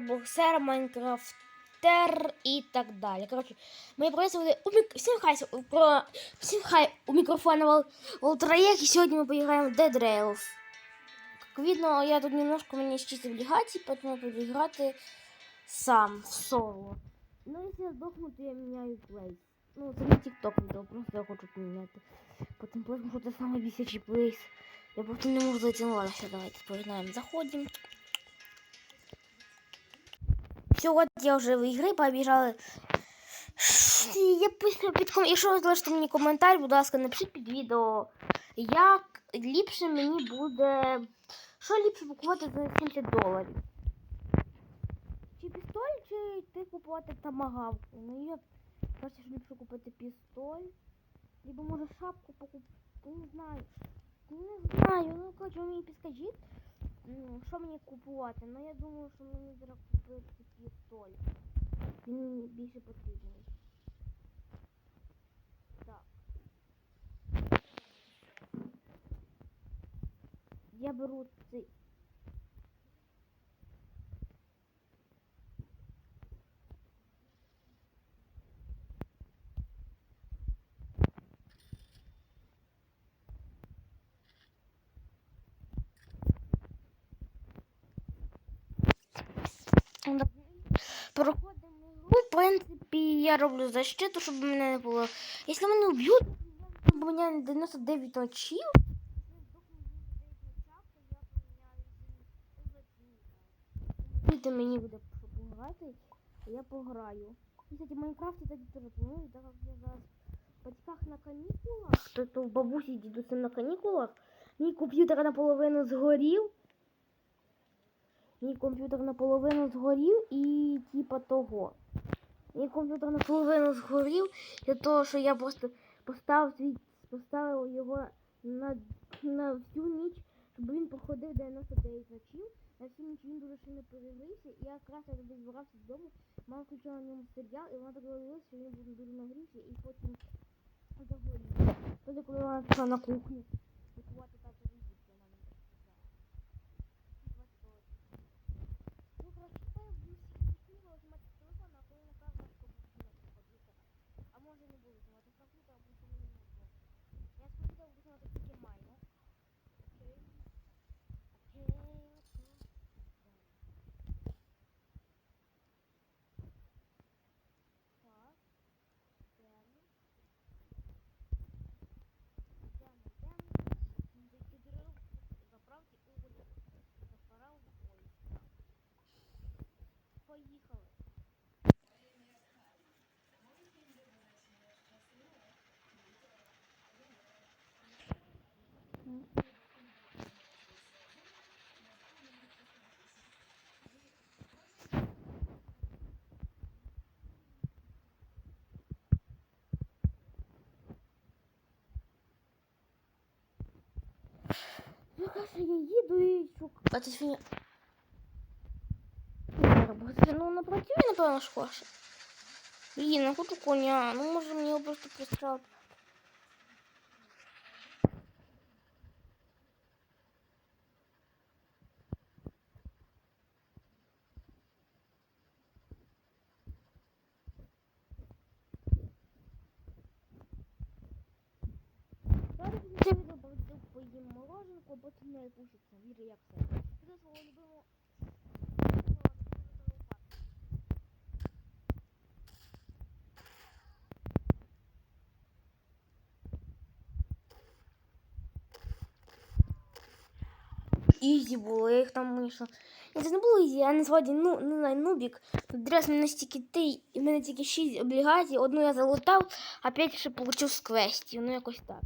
робоксер, майнкрафтер і так далі. Коротше, ми працювали у мік... всім хай про всім хай у мікрофона Вол... Волтраєк, і сьогодні ми поіграємо в Dead Rails. Как видно, я тут немножко мені чисто облігацій, поэтому буду грати сам в соло. Ну, якщо я здохну, то я міняю плейс. Ну, це не TikTok відео, просто я хочу поміняти. Потім плейс, що це саме плейс. Я просто не можу зайти. Ну ладно, давайте погнаем. Заходим. Все, от я вже в ігри побіжали. Я пишу під ком... Якщо ви залишите мені коментар, будь ласка, напишіть під відео, як ліпше мені буде. Що ліпше купувати за 70 доларів? Чи пістоль, чи йти купувати тамагавку? Ну я кажу, що ліпше купити пістоль. Либо може шапку покупити. Не знаю. Не знаю, ну коротше, ви мені підскажіть, що мені купувати. Ну я думаю, що мені зараз купити пістоль. Він мені більше потрібний. Так. Я беру цей. принципі, я роблю защиту, щоб мене не було. Якщо мене вб'ють, у мене 99 очів. Дайте мені буде пограти, я пограю. Кстати, в Майнкрафті тоді теж планую, так як я зараз в батьках на канікулах, то, то в бабусі дідусем на канікулах, мій комп'ютер наполовину згорів. Мій комп'ютер наполовину згорів і типа того. Мій комп'ютер наполовину згорів для того, що я просто поставив, свій, поставив його на, на всю ніч, щоб він проходив 99 ночів. На всю ніч він дуже сильно перегрівся. І я якраз я тоді збирався додому, мама включила на ньому серіал, і вона так говорила, що він дуже нагрівся і потім загорів. Тоді, коли вона пішла на кухню, готувати так візит, вона мені так сказала. 20 доларів. Ну, коротше, тепер я буду сидіти, знімати з телефона, а коли напевно, що буду знімати з комп'ютера. А може не буду знімати з комп'ютера, тому що мені не було. Я з комп'ютера буду знімати тільки майно. Окей. Окей, окей. Так. Йдемо. Йдемо, йдемо. Закидрив, заправки уголь. Заправ ой. Так. Поїхали. Ну, каже, я їду і шукаю. А це роботи. Ну, напротив, напевно, ж хоче. Блін, я хочу коня. Ну, може мені його просто пристрелити. Зараз це відео поведу мороженку, а потім не пушиться. Віри, як це. Це свого любимого. Ізі було, я їх там вийшла. Ні, це не було ізі, я насправді ну, не знаю, нубік. Тут Дрес мене стільки ти, і мене тільки 6 облігацій, одну я залутав, а 5 ще получив з квестів, ну якось так.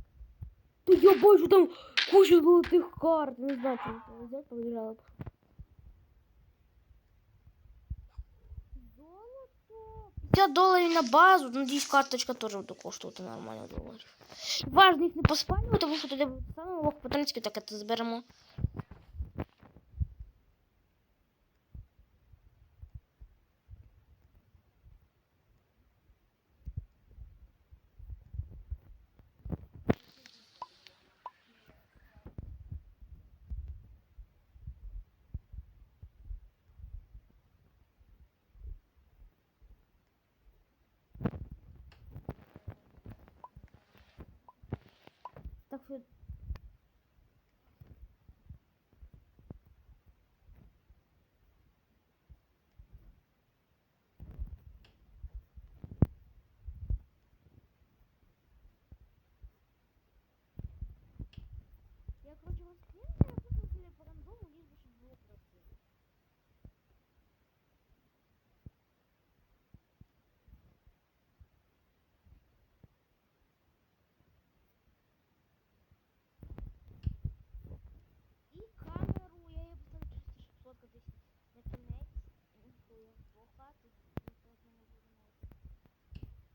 Та я бачу там кучу золотых карт, не знаю, что это взять, побежала. Золото? 50 доларів на базу, Надеюсь, карточка тоже вот такого что-то нормально доларів. Важно їх не поспалювати, тому що тоді буде саме лох по-принципі так это зберемо. Так що Я, короче, розкрию, я просто собі по рандому, лишь бы, щоб було красиво. І камеру, я її поставлю чисто, щоб сфоткатись на кінець. Ну, то я плохо, тут ніхто з мене буде знати.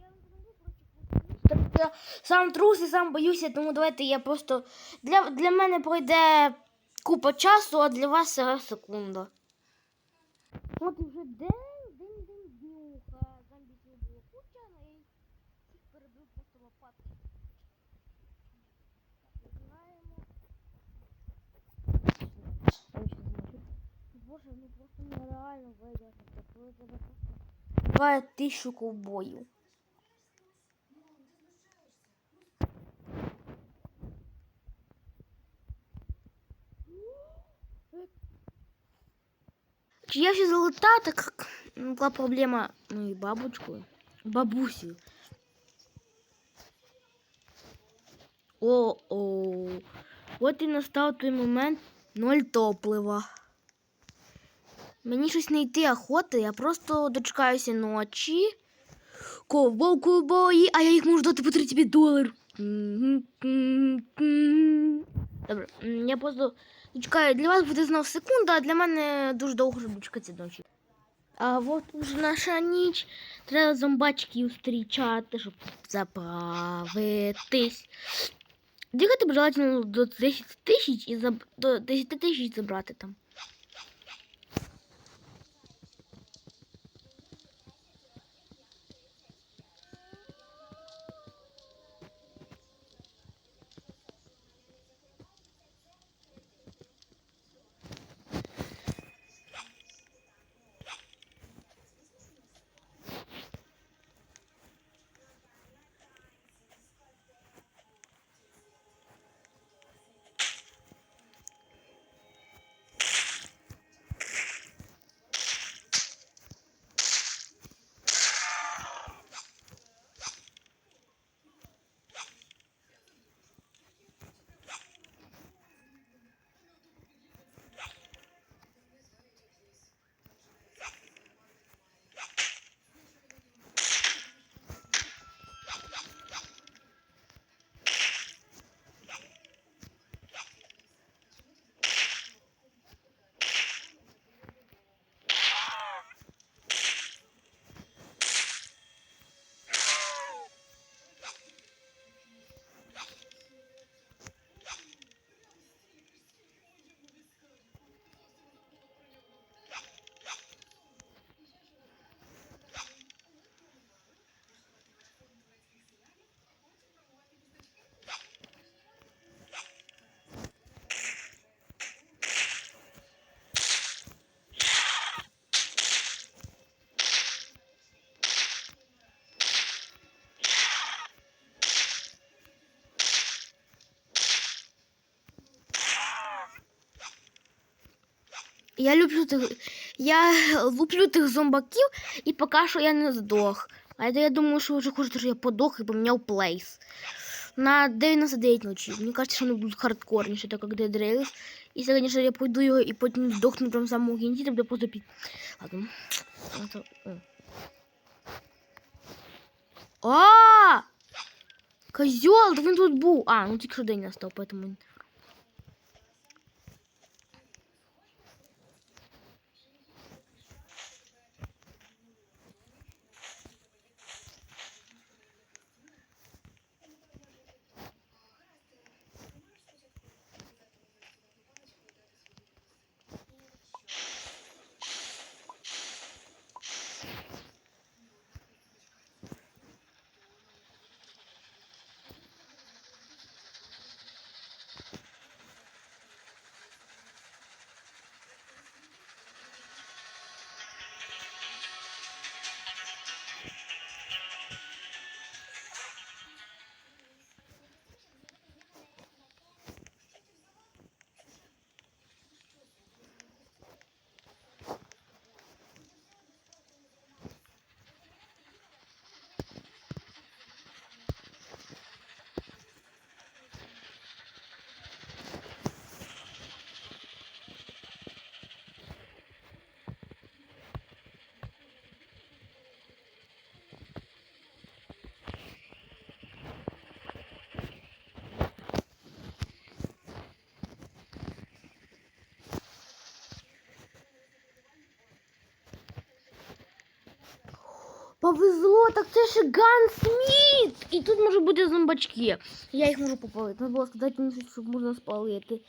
Я вам покажу, коротше, Так я сам трус і сам боюся, тому давайте я просто. Для, для мене пройде купа часу, а для вас секунда. От вже день, день, день, днюха. Зомбісів було куча, але я їх перебив просто. Так. Боже, ну просто нереально. Коли буває тисячу ковбоїв. Я ще залета, так ну, була проблема моєю бабочкою, бабусею. О-о. От і настав той момент ноль топлива. Мені щось не йти охоти, я просто дочекаюся ночі. Ковбой, ковбої, а я їх можу дати по 35 доларів. Добре, я просто дочекаю. Для вас буде знов секунда, а для мене дуже довго щоб чекати ночі. А от уже наша ніч. Треба зомбачків зустрічати, щоб заправитись. Дігати б до 10 тисяч і заб... до 10 тисяч забрати там. Я люблю тих, я луплю тих зомбаків і поки що я не здох. А це я думаю, що вже хочете, що я подох і поміняв плейс. На 99 ночі. Мені кажется, що вони будуть хардкорніше, так як Dead Rails. І сьогодні я пойду його і потім здохну прямо в самому кінці, там буде просто під. Ладно. Це- о. А! Козьол, так він тут був. А, ну тільки що день настав, поэтому Повезло, так це ж Ган Сміт! І тут може бути зомбачки. Я їх можу попалити. Треба було сказати щоб можна спалити.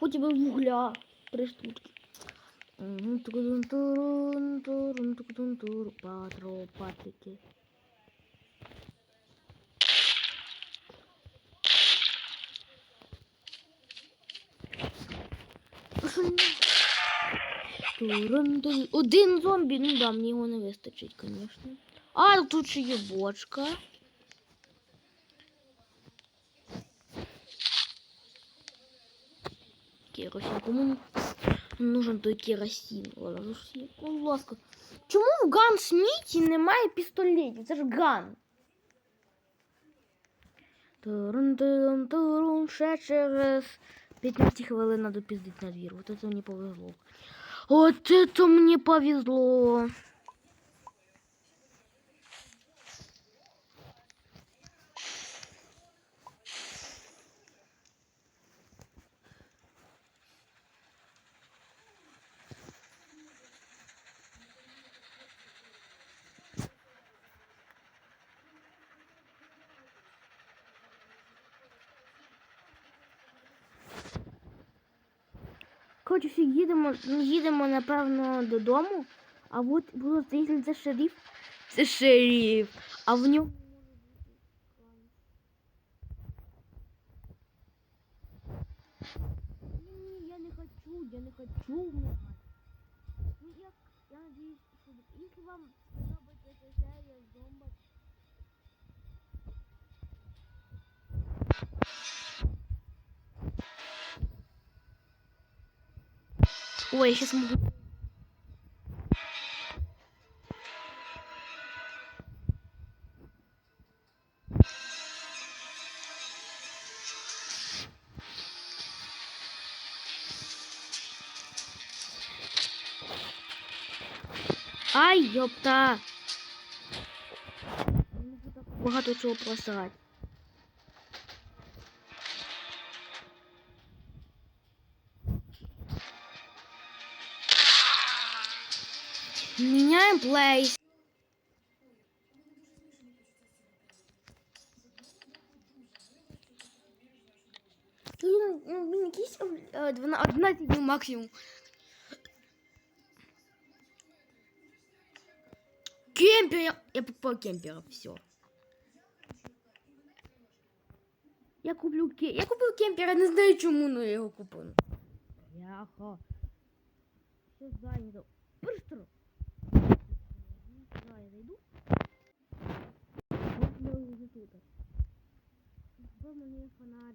Хоч би вугля. Три штучки. Мгм, Патро, патрики. А що не- Турун-турун. Один зомбі, ну да, мені його не вистачить, звісно. А, тут ще є. Керосин. Кому нужен той керосин? Ладно, ну будь ласка. Чому в Ган Сміті немає пістолетів? Це ж Ган. Турун, турун, турун, ще через 15 хвилин надо пиздить на двір. Вот это мне повезло. Вот это мне повезло. Коротше, їдемо, ну, їдемо, напевно, додому. А от було це шериф. Це шериф. А в ньому. Ой, я сейчас могу. Ай, ёпта! Багато чого просрати. Меняем. Ну, ну, якісь е, 12 11 днів максимум. Кемпер! Я, покупаю кемпера, все. Я куплю ке... Я купив кемпера, не знаю чому, но я його купив. Яхо. Все зайнято. Быстро. Был на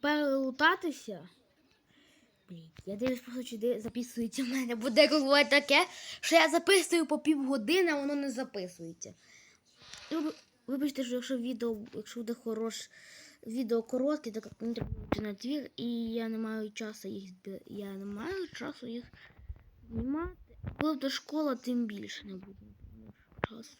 перелутатися. Блін, я дивлюсь просто, чи записується в мене, бо деколи буває таке, що я записую по півгодини, а воно не записується. Вибачте, що якщо відео, якщо буде хорош, відео коротке, так мені треба йти на двір, і я не маю часу їх я не маю часу їх знімати. Коли до школа, тим більше не буде часу.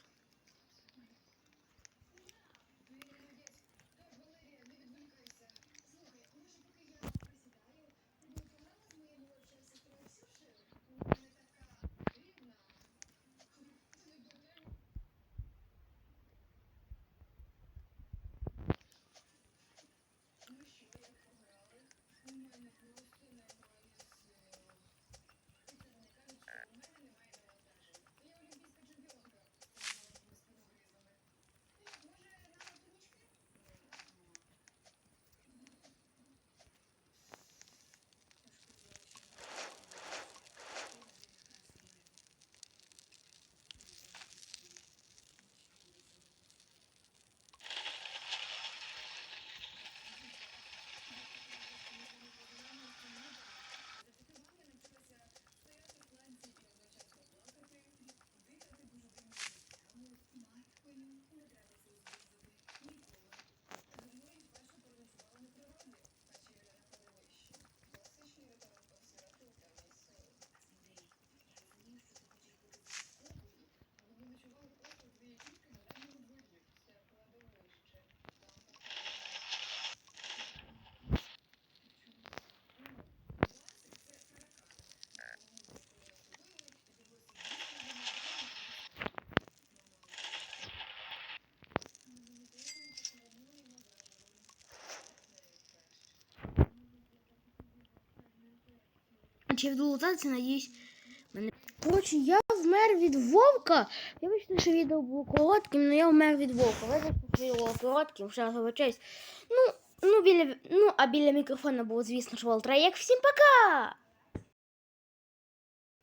Ще відлутатися, надіюсь. Мене... Коротше, я вмер від вовка. Я бачите, що відео було коротким, але я вмер від вовка. Вибачте, що було коротким, раз вибачаюсь. Ну, ну, біля, ну, а біля мікрофона було, звісно, що Волтра. Всім пока!